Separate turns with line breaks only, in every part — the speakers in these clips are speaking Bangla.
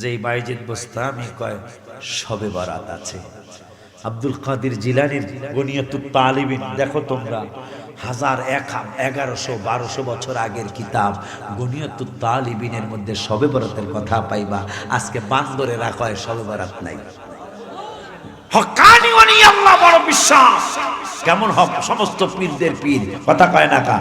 যে বাইজিদ বোস্তামি কয়, সবে বরাত আছে। আব্দুল কাদির জিলানির গনিয়াতুত তালিবিন, দেখো তোমরা, হাজার এক এগারোশো, বারোশো বছর আগের কিতাব, গনিয়াতুত তালিবিনের মধ্যে সবে বরাতের কথা পাইবা। আজকে বান্দরে রাখা হয় সবে বরাত নাই। হকানি আল্লাহ, বড় বিশ্বাস। কেমন হক, সমস্ত পীরদের পীর, কথা কয় না কা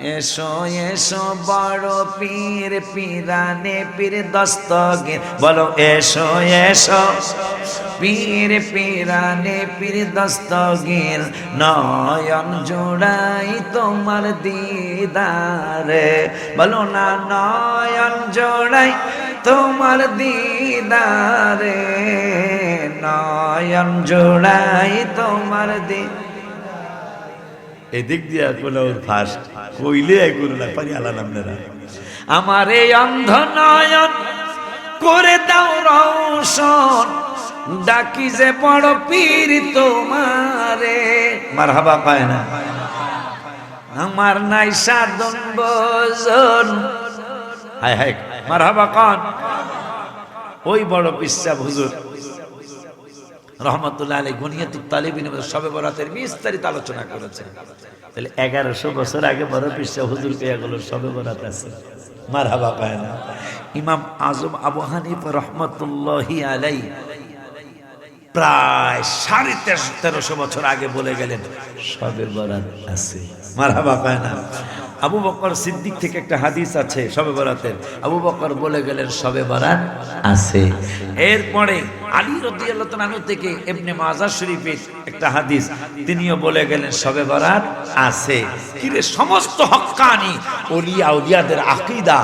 এসো এসো, বড় পীর, পীরানে পীর দস্তগীর। বলো, এসো এসো, পীর, পীরানে পীর দস্তগীর। নয়ন জোড়াই তোমার দিদারে। বলো না, নয়ন জোড়াই তোমার দিদারে। নয়ন জোড়াই তোমার দিদ এদিক দিয়া কোনো ফার্স্ট কইলে এগুলো না পারি আলান আপনারা আমার এই অন্ধ নয়ন করে দাও রৌশন ডাকি যে বড় পীর তোমারে। মার হাবা পায় না। আমার নাই সাধন বোজন হায় হায় মার হাবা কন। ওই বড় পিসাব হুজুর রহমতুল্লাহ আলী গনিয়াতুল তালিবিন সবে বরাতের বিস্তারিত আলোচনা করেছেন তাহলে এগারোশো বছর আগে বড় পিসা হুজুর পেয়ে গেল সবে বরাত আছে। মার হাবা পায় না। ইমাম আজম আবু হানিফ রহমতুল্লাহি আলাই প্রায় সাড়ে তেরোশো তেরোশো বছর আগে বলে গেলেন, সবে বরাত আছে। মার হাবা পায় না। আবু বকর সিদ্দিক থেকে একটা হাদিস আছে, সবে বরাতের। আবু বকর বলে গেলেন, সবে বরাত আছে। এরপরে আলী রাদিয়াল্লাহু তাআলা থেকে ইবনে মাজাহ শরীফের একটা হাদিস, তিনিও বলে গেলেন, সবে বরাত আছে। কিরে সমস্ত হক্কানি ওলিয়া, উলিয়াদের আকীদা,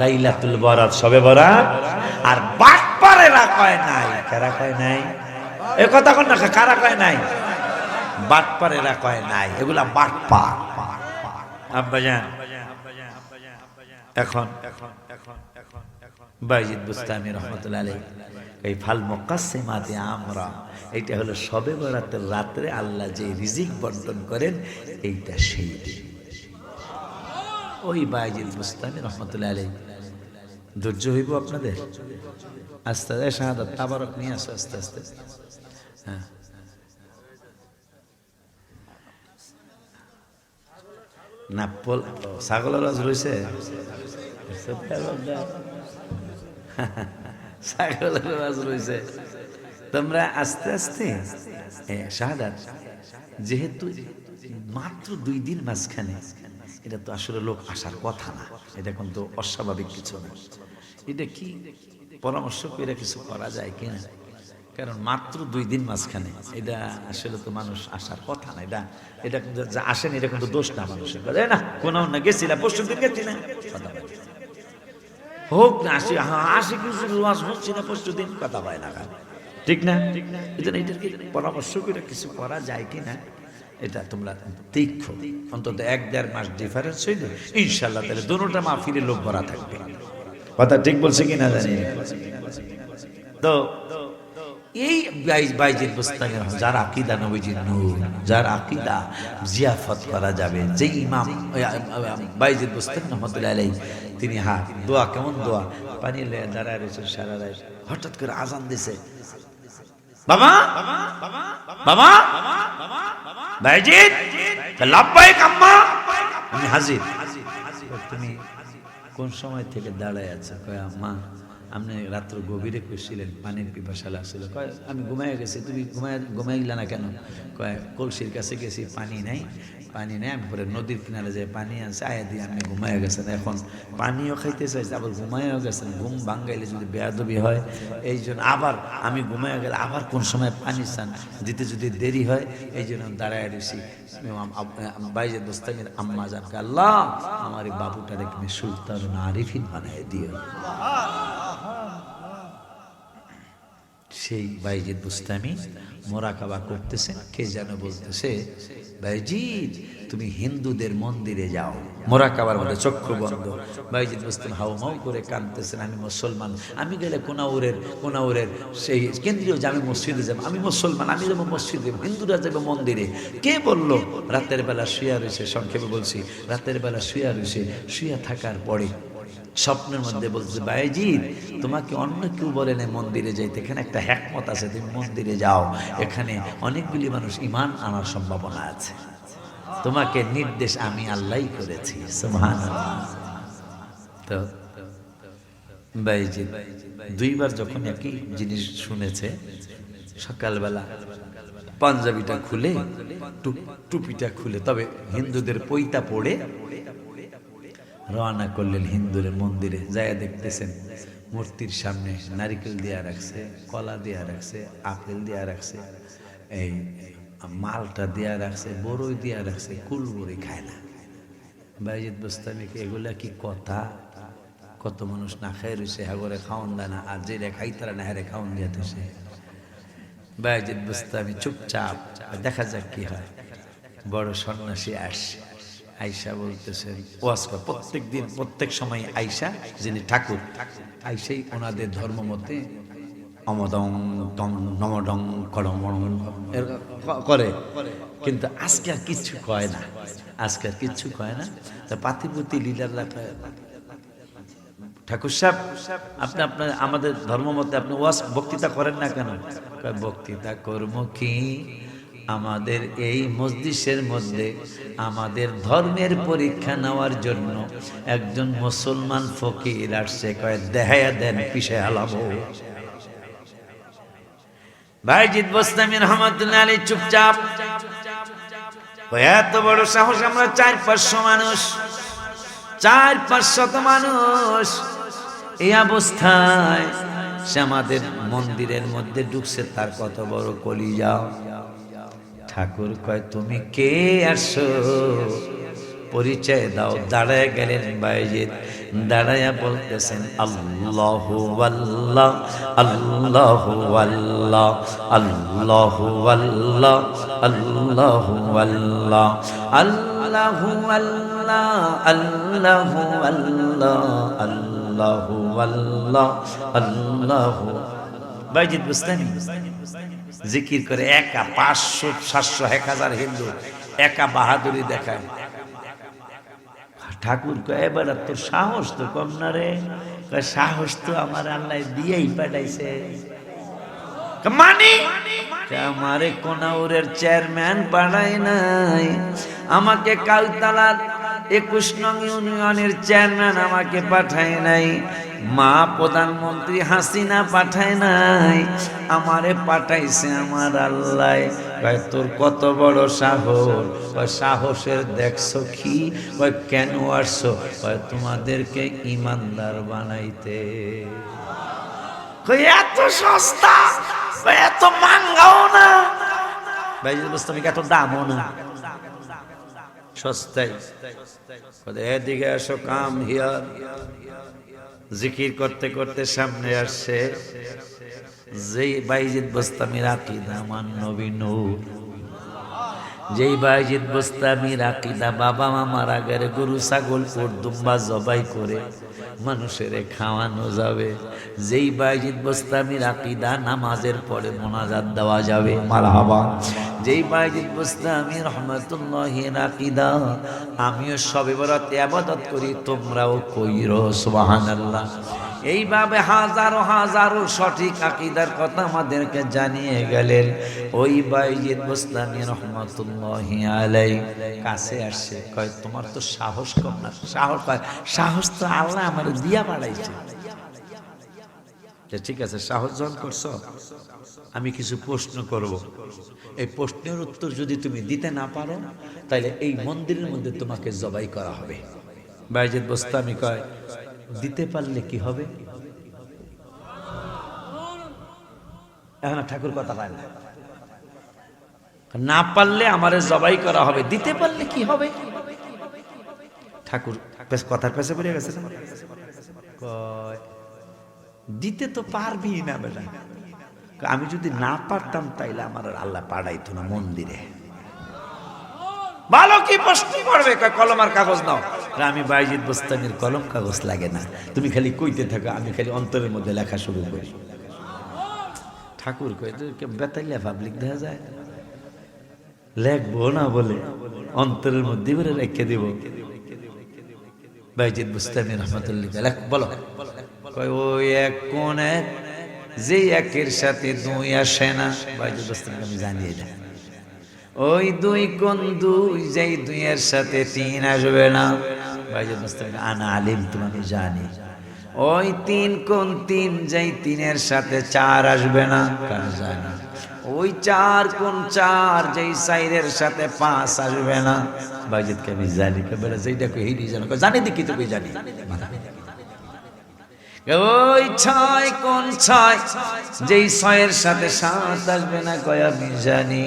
লাইলাতুল বরাত, সবে বরাত। আর বাটপারেরা কয় নাই, কারা কয় নাই? এ কথা কোন না, কারা কয় নাই? বাটপারেরা কয় নাই, এগুলা বাটপার। আব্বাজান, এখন এখন এখন এখন বাইজিদ বুস্তামি রহমতুল্লাহ আলাইহি। এই ফাল মুকাসসিমাতে আমরা, এইটা হলো সবে বরাতের রাত্রে আল্লাহ যে রিজিক বন্টন করেন, এইটা সেই ওই বাইজিদ বুস্তামি রহমতুল্লাহ আলাইহি। ধৈর্য হইব আপনাদের? আস্তে আস্তে, শাহাদাত, তাবারক নিয়ে আসো আস্তে আস্তে। হ্যাঁ। না ছাগলের রস রয়েছে ছাগলের রয়েছে তোমরা আস্তে আস্তে যেহেতু মাত্র দুই দিন মাঝখানে, এটা তো আসলে লোক আসার কথা না, এটা কিন্তু অস্বাভাবিক কিছু না। এটা কি পরামর্শ করে কিছু করা যায় কিনা? কারণ মাত্র দুই দিন মাঝখানে, এটা আসলে তো মানুষ আসার কথা না, এটা এটা কিন্তু যা আসেন, এটা কিন্তু দোষ না মানুষের কথা। না, কোন না গেছিলাম পরশু দিন গেছি না। হোক না, আসি হ্যাঁ আসি কিছু ওয়াজ হচ্ছি না পরশু দিন, কথা হয় না ঠিক না? এই জন্য এটার কি পরামর্শ করে কিছু করা যায় কি না? এটা তোমরা দেখো অন্তত এক দেড় মাস ডিফারেন্স হইলে ইনশাল্লাহ তাহলে দুটা মাহফিলে লোক ভরা থাকবে। কথা ঠিক বলছে কি না। জানি তো এই বাইজির বুস্তানি যার আকিদা নবীজির নূর, যার আকিদা জিয়াফত করা যাবে। যে ইমাম বাইজির বুস্তানি রহমতুল্লাহ তিনি হা, দোয়া, কেমন দোয়া? পানি দাঁড়ায় রয়েছে, সারা রায় হঠাৎ করে আজান দিছে। বাবা! বাবা! বাইজিদ! লাভবাই কাম্মা আমি হাজির। তুমি কোন সময় থেকে দাঁড়ায় আছে? কয়, আম্মা আপনি রাত্র গভীরে কইছিলেন, পানির পিপাসা লাগছিল কয়, আমি ঘুমাই গেছি, তুমি ঘুমাই ঘুমাই গেলা না কেন? কয়, কলসির কাছে গেছি, পানি নাই, পানি নেই, আমি পরে নদীর কিনারে যাই পানি আনছে, আয়া দিয়ে আপনি ঘুমাই গেছেন এখন। পানিও খাইতে চাইছে, আবার ঘুমাইও গেছেন। ঘুম ভাঙ্গাইলে যদি বেয়াদবি হয় এই জন্য আবার আমি ঘুমাই গেলে আবার কোন সময় পানি চান? দিতে যদি দেরি হয় এই জন্য দাঁড়ায় রয়েছি বাইজে দোস্তামের আম্মা জানকে, আল্লাহ, আমার এই বাবুটারে তুমি সুলতান আরিফিন বানায় দিও। সেই বাইজিদ বুস্তামি মোরাকাবা করতেছেন কে যেন বলতেছে, বাইজিদ, তুমি হিন্দুদের মন্দিরে যাও। মোরাকাবার মধ্যে চক্ষু বন্ধ। বাইজিদ হাউ মাউ করে কাঁদতেছেন, আমি মুসলমান, আমি গেলে কোনাউরের কোনাউরের সেই কেন্দ্রীয় জামে মসজিদে যাব, আমি মুসলমান, আমি যাব মসজিদে, হিন্দুরা যাবে মন্দিরে। কে বলল, রাতের বেলা শুয়া রয়েছে, সংক্ষেপে বলছি, রাতের বেলা শুয়া রয়েছে, শুয়া থাকার পরে স্বপ্নের মধ্যে বলছে বাইজিৎ তোমাকে অন্য কেউ বলে না মন্দিরে যাইতে। এখানে একটা হ্যাকমত আছে তুমি মন্দিরে যাও। এখানে অনেকগুলি মানুষ ইমান আনার সম্ভাবনা আছে। তোমাকে নির্দেশ আমি আল্লাহই করেছি তো বাইজিৎ দুইবার যখন একই জিনিস শুনেছে সকালবেলা পাঞ্জাবিটা খুলে টুপিটা খুলে তবে হিন্দুদের পৈতা পড়ে রওনা করলেন হিন্দুরের মন্দিরে যায়া দেখতেছেন মূর্তির সামনে নারিকেল দেয়া রাখছে, কলা দেয়া রাখছে, আপেল দেয়া রাখছে, এই মালটা দেয়া রাখছে বড়ই দেয়া রাখছে কুল বড়ি খায় না। বাইজিৎ বস্তানিকে এগুলা কি কথা? কত মানুষ না খাই রয়েছে হাগরে খাওয়ান দেয় না, আর যে খাই তারা না হারে খাওয়ান দিয়েছে বাইজিৎ বস্তামি চুপচাপ, দেখা যাক কি হয়। বড় সন্ন্যাসী আসে আইসা বলতেছেন, ওয়াজ প্রত্যেক দিন, প্রত্যেক সময় আইসা যিনি ঠাকুর, আইসাই ওনাদের ধর্ম মতে অমদং টং নমডং করং এরকম ক- করে। কিন্তু আজকে আর কিচ্ছু কয় না। আজকে আর কিচ্ছু কয় না। তা পাতিপতি লীলার ঠাকুর সাহেব, আপনি আপনার, আমাদের ধর্ম মতে আপনি ওয়াজ বক্তৃতা করেন না কেন? বক্তৃতা কর্ম কি? আমাদের এই মসজিষের মধ্যে আমাদের ধর্মের পরীক্ষা নেওয়ার জন্য একজন মুসলমান ফকির আসছে, কয় দেহায়া দেন পিছে হালাবো। ভাইজিৎ বস্তামি রহমতুল্লাহ আলী চুপচাপ। এত বড় সাহস আমরা চার পাঁচশো মানুষ, চার পাঁচশত মানুষ এই অবস্থায় সে আমাদের মন্দিরের মধ্যে ঢুকছে, তার কত বড় কলি যাও ঠাকুর কয়, তুমি কে আসো? পরিচয় দাও। দাঁড়ায় গেলেন বাইজিৎ। দাঁড়াইয়া বলতেছেন আল্লাহ আল্লাহ আল্লাহ আল্লাহ আল্লাহ আল্লাহ আল্লাহ আল্লাহ আল্লাহ আল্লাহ আল্লাহ আল্লাহ আল্লাহ বাইজিৎ বুঝতেন? জিকির করে, একা পাঁচশো, সাতশো, এক হাজার হিন্দু, একা বাহাদুরি দেখায়। ঠাকুর কয়, এবার তোর সাহস তো কম না রে। সাহস তো আমার আল্লাহ দিয়েই পাঠাইছে। মানে? আমারে কোনাউরের চেয়ারম্যান পাঠায় নাই। আমাকে কালতালার একুশ নং ইউনিয়নের চেয়ারম্যান আমাকে পাঠায় নাই। মা প্রধানমন্ত্রী হাসিনা পাঠায় নাই আমারে পাঠাইছে আমার আল্লাহ। তোর কত বড় সাহস? সাহসের দেখছ কি? কেন আসছো? তোমাদেরকে ইমানদার বানাইতে। এত সস্তা? এত মাঙ্গাও না। ভাই এত দামও না। সস্তায়। কয়, এদিকে আসো কাম হিয়ার জিকির করতে করতে সামনে আসছে। যেই বাইজিদ বস্তামির আকিদা আমার নবী নূর। যেই বাইজিদ বস্তামির আকিদা বাবা মা মারা গেলে গরু, ছাগল দুম্বা জবাই করে মানুষের খাওয়ানো যাবে। যেই বাইজিদ বস্তামির আকিদা নামাজের পরে মোনাজাত দেওয়া যাবে। মারহাবা। যেই বাইজিদ বস্তামি রহমতুল্লাহ আকিদা আমিও সবে বরাত আবাদত করি, তোমরাও কইরো, সুবহানাল্লাহ। এইভাবে হাজারো হাজারো সঠিক আকিদার কথা আমাদেরকে জানিয়ে গেলেন। ওই বাইজিদ বুস্তামি রহমতুল্লাহ আলাই কাছে আসছে, কয়, তোমার তো সাহস কম না? সাহস সাহস তো আল্লাহ আমার দিয়া বাড়াইছে। ঠিক আছে, সাহস যখন করছ, আমি কিছু প্রশ্ন করব। এই প্রশ্নের উত্তর যদি তুমি দিতে না পারো তাহলে এই মন্দিরের মধ্যে তোমাকে জবাই করা হবে। বাইজিদ বস্তামি কয় দিতে পারলে কি হবে? এখন ঠাকুর কথা পায় না। না পারলে আমারে জবাই করা হবে। দিতে পারলে কি হবে? ঠাকুর কথার পেছে পড়ে গেছে দিতে তো পারবি না বেটা। আমি যদি না পারতাম তাইলে আমার আল্লাহ পাঠাইতো না মন্দিরে। ভালো কি প্রশ্ন করবে? কয়, কলম আর কাগজ নাও। কয়, আমি বাইজিৎ বস্তানির কলম কাগজ লাগে না। তুমি খালি কইতে থাকো আমি খালি অন্তরের মধ্যে লেখা শুরু করি। ঠাকুর কয় "তুই কে বেতাইলে পাবলিক দেখা যায়? লেখবো না বলে অন্তরের মধ্যে করে রেখে দিব। বাইজিদ বুস্তামি রহমতুল্লাহ আলাইহ বলো। কয় ওই এক কোন এক যে একের সাথে দুই আসে না। বাইজিদ বুস্তামি আমি জানি এটা ওই দুই কোন দুই যেই দুইয়ের সাথে তিন আসবে না। আলিম তুমি জানি। ওই তিন কোন তিন, যেই তিনের সাথে চার আসবে না ওই চার কোন চার, যেই সাইরের সাথে পাঁচ আসবে না। বাইজিদকে আমি জানি বেড়ে যেইটা কই জানো? জানি দেখি তো জানি। ওই ছয় কোন ছয়, যেই ছয়ের সাথে সাত আসবে না কয় আমি জানি।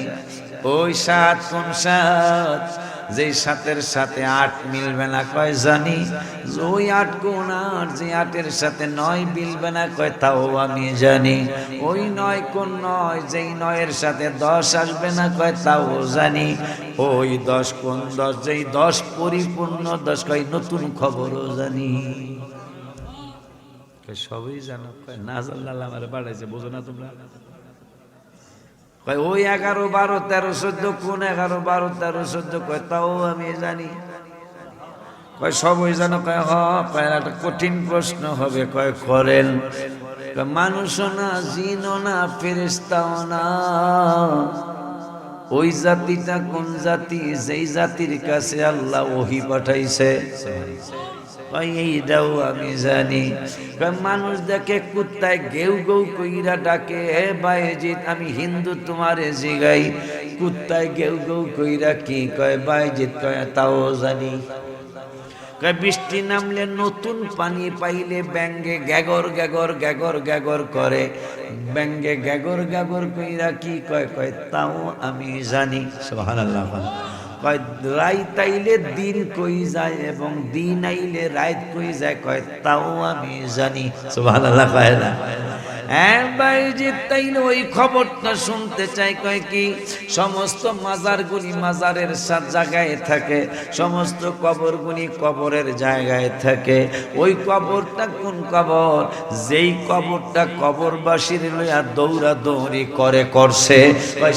ওই সাত কোন সাত যেই সাতের সাথে আট মিলবে না কয় জানি? ওই আট কোন আট, যে আটের সাথে নয় মিলবে না কয়, তাও আমি জানি। ওই নয় কোন নয়, যেই নয়ের সাথে দশ আসবে না কয়, তাও জানি। ওই দশ কোন দশ, যেই দশ পরিপূর্ণ দশ কয়, নতুন খবরও জানি। সবই জানো না জানলাম আমার বাড়াইছে বোঝো না তোমরা। কয়, ওই এগারো বারো, তেরো, চোদ্দ, কোন এগারো বারো, তেরো, চোদ্দ, কয়, তাও আমি জানি। কয়, সবই জানো? কয়, হ একটা কঠিন প্রশ্ন হবে। কয়, করেন। কয় মানুষও না জিনও না ফেরেস্তাও না। ওই জাতিটা কোন জাতি? যেই জাতির কাছে আল্লাহ ওহি পাঠাইছে। কয় এইটাও আমি জানি। মানুষ দেখে কুত্তায় গেউ গৌ কইরা ডাকে, হে বাইজিৎ আমি হিন্দু, তোমারে জিগাই। কুত্তায় গেউ গৌ কইরা কি কয় বাইজিৎ কয়, তাও জানি। বৃষ্টি নামলে নতুন পানি পাইলে ব্যাঙ্গে গ্যাগর গ্যাগর গ্যাগর গ্যাগর করে। ব্যাঙ্গে গ্যাগর গ্যাগর কইরা কি কয় কয়, তাও আমি জানি। সুবহানাল্লাহ। কয়, রাইত আইলে দিন কই যায় এবং দিন আইলে রাত কই যায়? কয়, তাও আমি জানি। সুবহানাল্লাহ কয় না। হ্যাঁ বাইজি তাইলে ওই খবরটা শুনতে চাই। কয় কি, সমস্ত মাজারগুলি মাজারের সাত জায়গায় থাকে, সমস্ত কবরগুলি কবরের জায়গায় থাকে। ওই কবরটা কোন কবর? যেই কবরটা কবরবাসীর লইয়া দৌড়া দৌড়ি করে করছে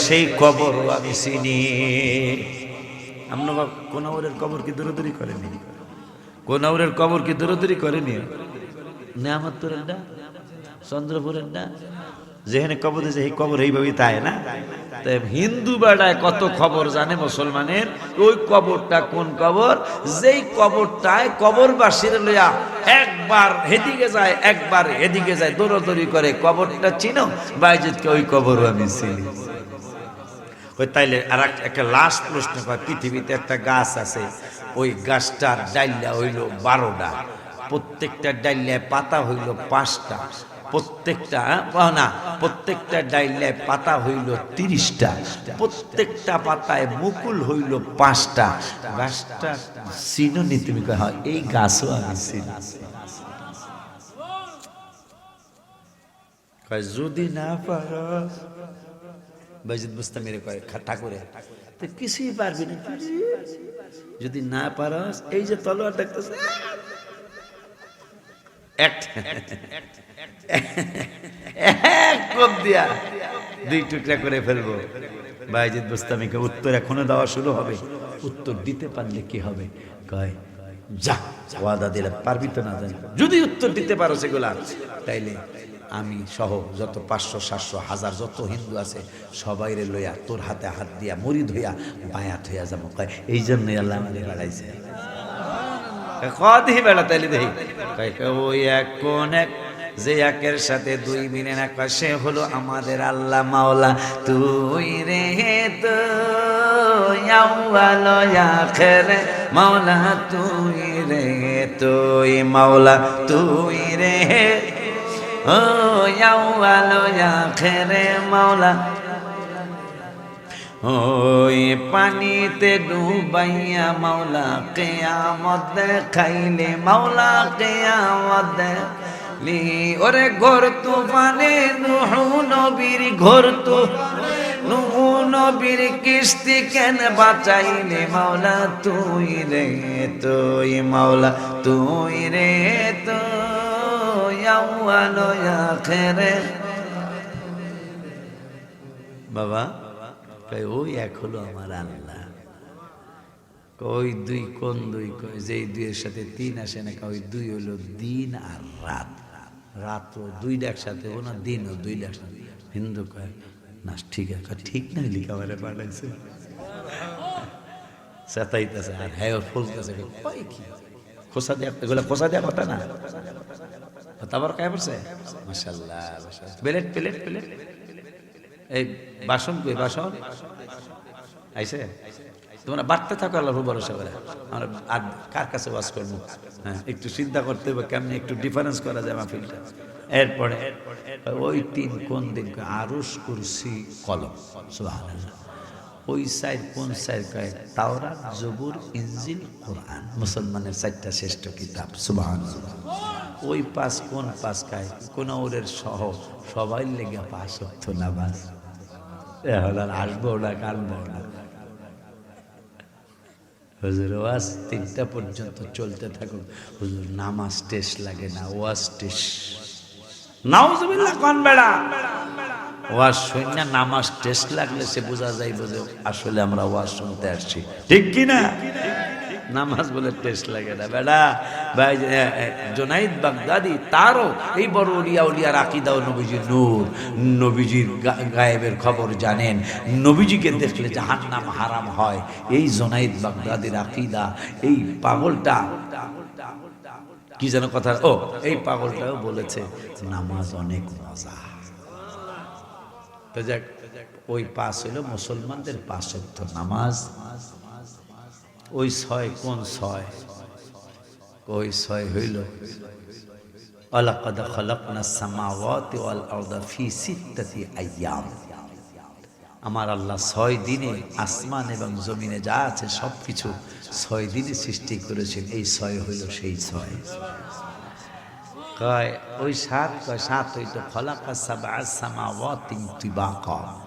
সেই কবরও আমি চিনি। আপনার কোনাউরের কবর কি দৌড়াদৌড়ি করেনি? কোনাউরের কবর কি দৌড়াদৌড়ি করেনি? নেয়ামতুরের না? চন্দ্রপুরের না? যেখানে কবর দিয়েছে সেই কবর এইভাবেই তাই না? তাই হিন্দু বেড়ায় কত খবর জানে মুসলমানের? ওই কবরটা কোন কবর? যেই কবরটায় কবর কবরবাসীর লইয়া একবার হেদিকে যায়, একবার হেদিকে যায়, দৌড়াদৌড়ি করে, কবরটা চিনো? বাইজিৎকে ওই কবরও আমি চিনি। ওই তাইলে আর এক- একটা লাস্ট প্রশ্ন কয়, পৃথিবীতে একটা গাছ আছে, ওই গাছটার ডাইল্লা হইল বারোটা। প্রত্যেকটা ডাইল্লায় পাতা হইল পাঁচটা। প্রত্যেকটা না, প্রত্যেকটা ডাইল্লায় পাতা হইল তিরিশটা। প্রত্যেকটা পাতায় মুকুল হইল পাঁচটা। গাছটা চিনুনি তুমি কয়, হয়, এই গাছও আমি চিনি। যদি না পারো বাইজিদ বুস্তামিরে কয় ঠাকুরে। তো কিছুই পারবি না। যদি না পারস, এই যে তলোয়ার দেখতেছ দুই টুকরা করে ফেলব। বাইজিদ বুস্তামিকে উত্তর এখনও দেওয়া শুরু হবে। উত্তর দিতে পারলে কি হবে? কয়, যা, ওয়াদা দিলে পারবি তো না জানি। যদি উত্তর দিতে পারো সেগুলা, তাইলে আমি সহ যত পাঁচশো, সাতশো, হাজার যত হিন্দু আছে সবাই রে লইয়া তোর হাতে হাত দিয়া মরিদ হইয়া বায়াত হইয়া যাব। কয়, এই জন্যই আল্লাহ আমাদের বেড়াইছে। কদিহি বেড়া তাইলে দেখি ওই এক কোন এক, যে একের সাথে দুই মিলে না সে হলো আমাদের আল্লাহ মাওলা। তুই রে তো আখেরে মাওলা। তুই রে তুই মাওলা। তুই রে মাওলা। ওই পানিতে ডুবাইয়া মাওলা, কেয়ামত দেখাইলে মাওলা, কেয়ামত দেখাইলি। ওরে ঘর তুফানে নুহু নবীর ঘর তু, নুহু নবীর কিস্তি কেন বাঁচাইলে মাওলা? তুই রে, তুই মাওলা, তুই রে, তুই আউয়ালো আখেরে বাবা ওই এক হলো আমার আল্লাহ। ওই দুই কোন দুই? কয়, যেই দুইয়ের সাথে তিন আসে না। ওই দুই হলো দিন আর রাত। রাত ও দুইটা একসাথে ও না, দিন ও দুইটা একসাথে। হিন্দু কয়, না, ঠিক আছে। ঠিক না লিখা মানে পাঠাইছে। সেটাইতেছে আর হ্যাঁ ফুলতেছে। খোসা দেয়া, এগুলো খোসা দেওয়া কথা না তারপর কে পড়ছে? মাশাল্লাহ প্লেট প্লেট প্লেট। এই বাসন কই বাসন? আইছে? তোমরা বাড়তে থাকো আল্লাহর ভরসা করে। আমরা আর কার কাছে ওয়াজ করব? হ্যাঁ একটু চিন্তা করতে হবে কেমনি একটু ডিফারেন্স করা যায় মাহফিলটা। এরপরে ওই তিন কোন দিন কয়, আরস কুরসি কলম। ওই সাইড কোন সাইড কয়? তাওরা জবুর ইনজিল কোরআন। মুসলমানের চারটা শ্রেষ্ঠ কিতাব। সুবহানাল্লাহ। ওই পাস কোন পাস খায় কোন ওরের সহ সবাই লেগে পাস হতো না বাস আসব না, কানবো না। হুজুর, ওয়াজ তিনটা পর্যন্ত চলতে থাকুক। হুজুর, নামাজ টেস্ট লাগে না, ওয়াজ টেস্ট নাউজুবিল্লাহ, কোন বেড়া? ওয়াজ শূন্য নামাজ টেস্ট লাগলে সে বোঝা যায় বোঝে আসলে আমরা ওয়াজ শুনতে আসছি। ঠিক কি না নামাজ বলে টেস্ট লাগে না। বেড়া, ভাই জোনাইদ বাগদাদি, তারও এই বড় উলিয়া উলিয়ার আকিদা ও নবীজির নূর। নবীজির গায়েবের খবর জানেন। নবীজিকে দেখলে জাহান্নাম হারাম হয়। এই জোনাইদ বাগদাদির আকিদা, এই পাগলটা কি যেন কথা, ও, এই পাগলটাও বলেছে, নামাজ অনেক মজা। ওই পাশ হইল মুসলমানদের অর্থ নামাজ। ওই ছয়, কোন ছয়? ওই ছয় হইল? সামাওয়াতি আমার আল্লাহ ছয় দিনে আসমান এবং জমিনে যা আছে সব কিছু ছয় দিনে সৃষ্টি করেছেন, এই ছয় হইল সেই ছয়। কয়, ওই সাত, কয় সাত হইতো খলাকা সাবা সামাওয়াতিন তিবাকা।